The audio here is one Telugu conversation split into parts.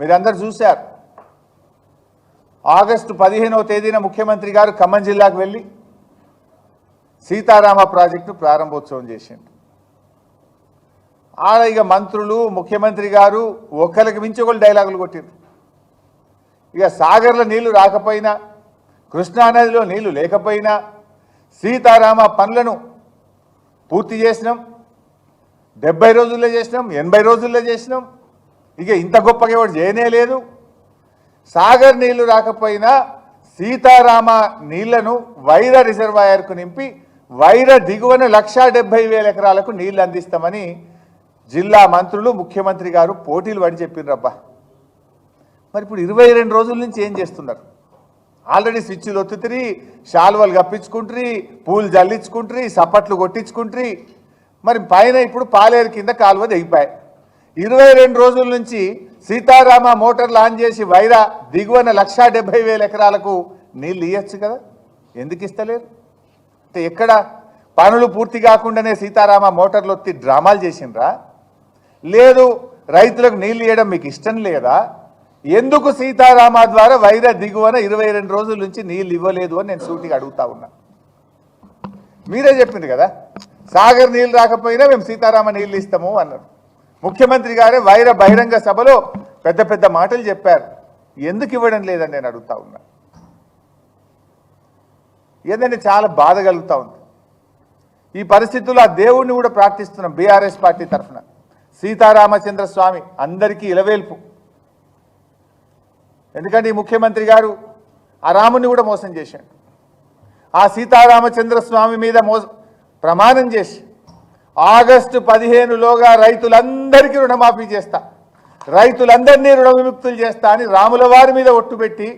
మీరందరూ చూశారు. ఆగస్టు పదిహేనవ తేదీన ముఖ్యమంత్రి గారు ఖమ్మం జిల్లాకు వెళ్ళి సీతారామ ప్రాజెక్టు ప్రారంభోత్సవం చేసిండు ఆడ ఇక మంత్రులు ముఖ్యమంత్రి గారు ఒకరికి మించి ఒకళ్ళు డైలాగులు కొట్టిండ్రు. ఇక సాగర్లో నీళ్ళు రాకపోయినా కృష్ణానదిలో నీళ్ళు లేకపోయినా సీతారామ పనులను పూర్తి చేసినాం. డెబ్బై రోజుల్లో చేసినాం ఎనభై రోజుల్లో చేసినాం. ఇక ఇంత గొప్పగా ఎవరు చేయనే లేదు. సాగర్ నీళ్ళు రాకపోయినా సీతారామ నీళ్ళను వైర రిజర్వాయర్కు నింపి వైర దిగువన లక్షా డెబ్బై వేల ఎకరాలకు నీళ్ళు అందిస్తామని జిల్లా మంత్రులు ముఖ్యమంత్రి గారు పోటీలు పడి చెప్పిండ్రబ్బా మరి ఇప్పుడు ఇరవై రెండు రోజుల నుంచి ఏం చేస్తున్నారు? ఆల్రెడీ స్విచ్లు ఒత్తుతిరి శాలువలు కప్పించుకుంట్రి పూలు జల్లించుకుంట్రి సప్పట్లు కొట్టించుకుంట్రి. మరి పైన ఇప్పుడు పాలేరు కింద కాలువ దిగిపోయాయి ఇరవై రెండు రోజుల నుంచి సీతారామ మోటార్లు ఆన్ చేసి వైరా దిగువన లక్షా డెబ్బై వేల ఎకరాలకు నీళ్ళు ఇవ్వచ్చు కదా? ఎందుకు ఇస్తలేరు? అంటే ఎక్కడ పనులు పూర్తి కాకుండానే సీతారామ మోటార్లు వచ్చి డ్రామాలు చేసిండ్రా? లేదు రైతులకు నీళ్ళు ఇవ్వడం మీకు ఇష్టం లేదా? ఎందుకు సీతారామ ద్వారా వైర దిగువన ఇరవై రెండు రోజుల నుంచి నీళ్ళు ఇవ్వలేదు అని నేను సూటిగా అడుగుతా ఉన్నా. మీరే చెప్పింది కదా? సాగర్ నీళ్ళు రాకపోయినా మేము సీతారామ నీళ్ళు ఇస్తాము అన్నారు. ముఖ్యమంత్రి గారే వైర బహిరంగ సభలో పెద్ద పెద్ద మాటలు చెప్పారు. ఎందుకు ఇవ్వడం లేదని నేను అడుగుతా ఉన్నా. ఏదంటే చాలా బాధ కలుగుతూ ఉంది. ఈ పరిస్థితుల్లో ఆ దేవుణ్ణి కూడా ప్రార్థిస్తున్నాం బీఆర్ఎస్ పార్టీ తరఫున. సీతారామచంద్ర స్వామి అందరికీ ఇలవేల్పు. ఎందుకంటే ఈ ముఖ్యమంత్రి గారు ఆ రాముని కూడా మోసం చేశాడు. ఆ సీతారామచంద్ర స్వామి మీద మో ప్రమాణం చేసి ఆగస్టు పదిహేనులోగా రైతులందరికీ రుణమాఫీ చేస్తా. రైతులందరినీ రుణ విముక్తులు చేస్తా అని రాముల వారి మీద ఒట్టు పెట్టి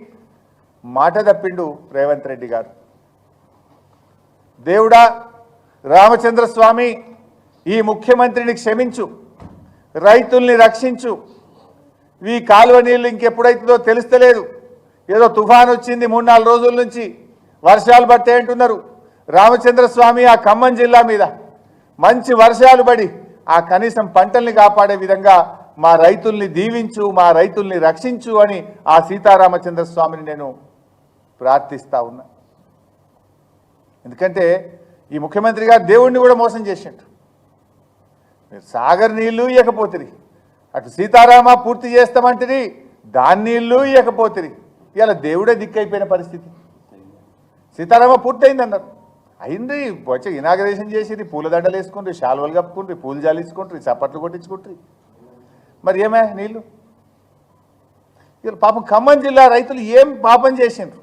మాట తప్పిండు రేవంత్ రెడ్డి గారు. దేవుడా రామచంద్ర స్వామి ఈ ముఖ్యమంత్రిని క్షమించు రైతుల్ని రక్షించు. ఈ కాలువ నీళ్ళు ఇంకెప్పుడైతుందో తెలుస్తలేదు. ఏదో తుఫాన్ వచ్చింది మూడు నాలుగు రోజుల నుంచి. వర్షాలు పడితే అంటున్నారు. రామచంద్ర స్వామి ఆ ఖమ్మం జిల్లా మీద. మంచి వర్షాలు పడి ఆ కనీసం పంటల్ని కాపాడే విధంగా మా రైతుల్ని దీవించు మా రైతుల్ని రక్షించు అని ఆ సీతారామచంద్ర స్వామిని నేను ప్రార్థిస్తా ఉన్నా. ఎందుకంటే ఈ ముఖ్యమంత్రి గారు దేవుణ్ణి కూడా మోసం చేసిండు. మీరు సాగర్ నీళ్ళు ఇవ్వకపోతుంది అటు సీతారామ పూర్తి చేస్తామంటది దాని నీళ్ళు ఇవ్వకపోతుంది ఇలా దేవుడే దిక్కైపోయిన పరిస్థితి. సీతారామ పూర్తయిందన్నారు. అయింది. వచ్చి ఇనాగరేషన్ చేసిరి పూలదండలు వేసుకుంటారు శాలువలు కప్పుకుంటారు పూలు జాలించుకుంటారు చప్పట్లు కొట్టించుకుంటారు మరి ఏమే నీళ్ళు? పాపం ఖమ్మం జిల్లా రైతులు ఏం పాపం చేసిండ్రు?